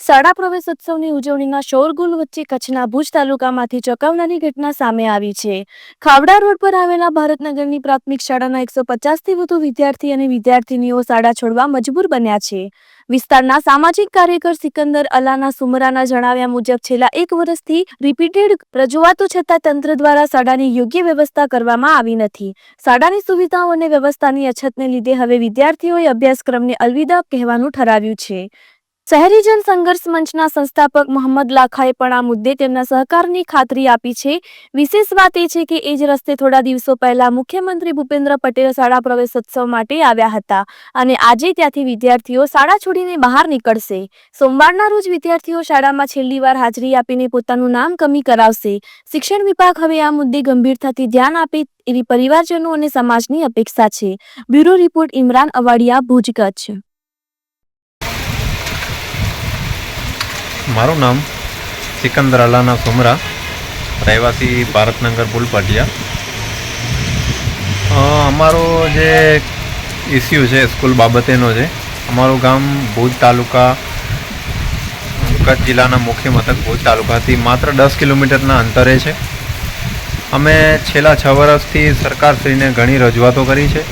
શાળા પ્રવેશોત્સવની ઉજવણીના શોરગુલ વચ્ચે કચ્છના ભુજ તાલુકામાંથી ચોંકાવનારી ઘટના સામે આવી છે. ખાવડા રોડ પર આવેલા ભારતનગરની પ્રાથમિક શાળાના એકસો પચાસથી વધુ વિદ્યાર્થી અને વિદ્યાર્થીનીઓ શાળા છોડવા મજબૂર બન્યા છે. વિસ્તારના સામાજિક કાર્યકર સિકંદર અલાના સુમરાના જણાવ્યા મુજબ છેલ્લા એક વર્ષથી રિપીટેડ રજૂઆતો છતાં તંત્ર દ્વારા શાળાની યોગ્ય વ્યવસ્થા કરવામાં આવી નથી. શાળાની સુવિધાઓ અને વ્યવસ્થાની અછતને લીધે હવે વિદ્યાર્થીઓએ અભ્યાસક્રમને અલવિદા કહેવાનું ઠરાવ્યું છે. શહેરીજન સંઘર્ષ મંચના સંસ્થાપક મોહમ્મદ લાખાએ પણ આ મુદ્દે તેમના સહકારની ખાતરી આપી છે. વિશેષ વાત એ છે કે એ જ રસ્તે થોડા દિવસો પહેલા મુખ્યમંત્રી ભૂપેન્દ્ર પટેલ શાળા પ્રવેશોત્સવ માટે આવ્યા હતા અને આજે ત્યાંથી વિદ્યાર્થીઓ શાળા છોડીને બહાર નીકળશે. સોમવારના રોજ વિદ્યાર્થીઓ શાળામાં છેલ્લી વાર હાજરી આપીને પોતાનું નામ કમી કરાવશે. શિક્ષણ વિભાગ હવે આ મુદ્દે ગંભીરતાથી ધ્યાન આપે એવી પરિવારજનો અને સમાજની અપેક્ષા છે. Bureau report Imran Awadiya, Bhuj, Kutch. મારું નામ સિકંદર અલાના સુમરા, રહેવાસી ભારતનગર પુલપાટિયા. અમારો જે ઇસ્યુ છે સ્કૂલ બાબતેનો છે, અમારું ગામ ભુજ તાલુકા, કચ્છ જિલ્લાના મુખ્ય મથક ભુજ તાલુકાથી માત્ર દસ કિલોમીટરના અંતરે છે. અમે છેલ્લા છ વર્ષથી સરકારશ્રીને ઘણી રજૂઆતો કરી છે.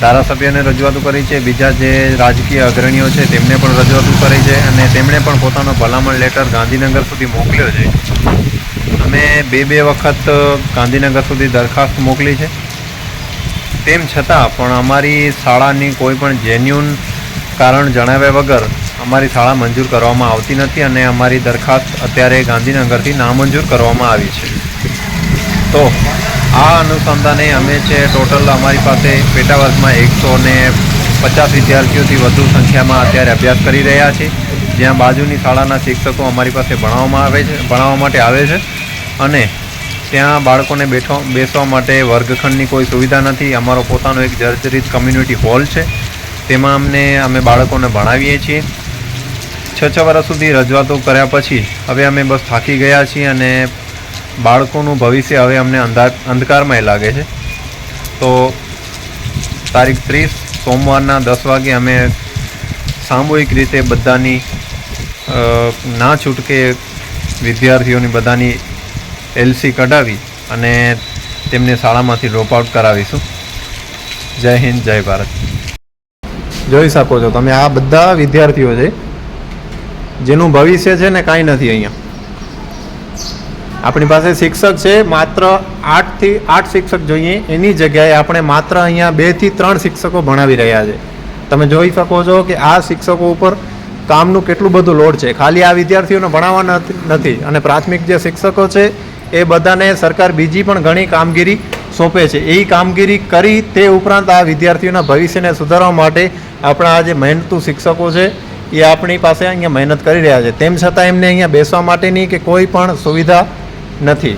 ધારાસભ્યને રજૂઆતો કરી છે. બીજા જે રાજકીય અગ્રણીઓ છે, તેમને પણ રજૂઆતો કરી છે અને તેમણે પણ પોતાનો ભલામણ લેટર ગાંધીનગર સુધી મોકલ્યો છે. અમે બે બે વખત ગાંધીનગર સુધી દરખાસ્ત મોકલી છે. તેમ છતાં પણ અમારી શાળાની કોઈ પણ જેન્યુન કારણ જણાવ્યા વગર અમારી શાળા મંજૂર કરવામાં આવતી નથી અને અમારી દરખાસ્ત અત્યારે ગાંધીનગરથી નામંજૂર કરવામાં આવી છે. તો આ અનુસંધાને અમે છે ટોટલ અમારી પાસે પેટા વર્ગમાં એકસો ને પચાસ વિદ્યાર્થીઓથી વધુ સંખ્યામાં અત્યારે અભ્યાસ કરી રહ્યા છે. જ્યાં બાજુની શાળાના શિક્ષકો અમારી પાસે ભણાવવામાં આવે છે, ભણાવવા માટે આવે છે. અને ત્યાં બાળકોને બેઠો, બેસવા માટે વર્ગખંડની કોઈ સુવિધા નથી. અમારો પોતાનો એક જર્જરિત કમ્યુનિટી હોલ છે. તેમાં અમને, અમે બાળકોને ભણાવીએ છીએ. છ છ વર્ષ સુધી રજૂઆતો કર્યા પછી હવે અમે બસ થાકી ગયા છીએ અને બાળકોનું ભવિષ્ય હવે અમને અંધકારમય લાગે છે. તો તારીખ ત્રીસ, સોમવારના દસ વાગે અમે સામૂહિક રીતે બધાની ના છૂટકે વિદ્યાર્થીઓની બધાની એલસી કઢાવી અને તેમને શાળામાંથી ડ્રોપ આઉટ કરાવીશું. જય હિન્દ, જય ભારત. જોઈ શકો છો તમે, આ બધા વિદ્યાર્થીઓ છે, જેનું ભવિષ્ય છે ને કાંઈ નથી અહીંયા. આપણી પાસે શિક્ષક છે, માત્ર આઠથી આઠ શિક્ષક જોઈએ. એની જગ્યાએ આપણે માત્ર અહીંયા બેથી ત્રણ શિક્ષકો ભણાવી રહ્યા છે. તમે જોઈ શકો છો કે આ શિક્ષકો ઉપર કામનું કેટલું બધું લોડ છે. ખાલી આ વિદ્યાર્થીઓને ભણાવવા નથી- અને પ્રાથમિક જે શિક્ષકો છે, એ બધાને સરકાર બીજી પણ ઘણી કામગીરી સોંપે છે. એ કામગીરી કરી તે ઉપરાંત આ વિદ્યાર્થીઓના ભવિષ્યને સુધારવા માટે આપણા આ જે મહેનતુ શિક્ષકો છે, એ આપણી પાસે અહીંયા મહેનત કરી રહ્યા છે. તેમ છતાં એમને અહીંયા બેસવા માટેની કે કોઈ પણ સુવિધા નથી.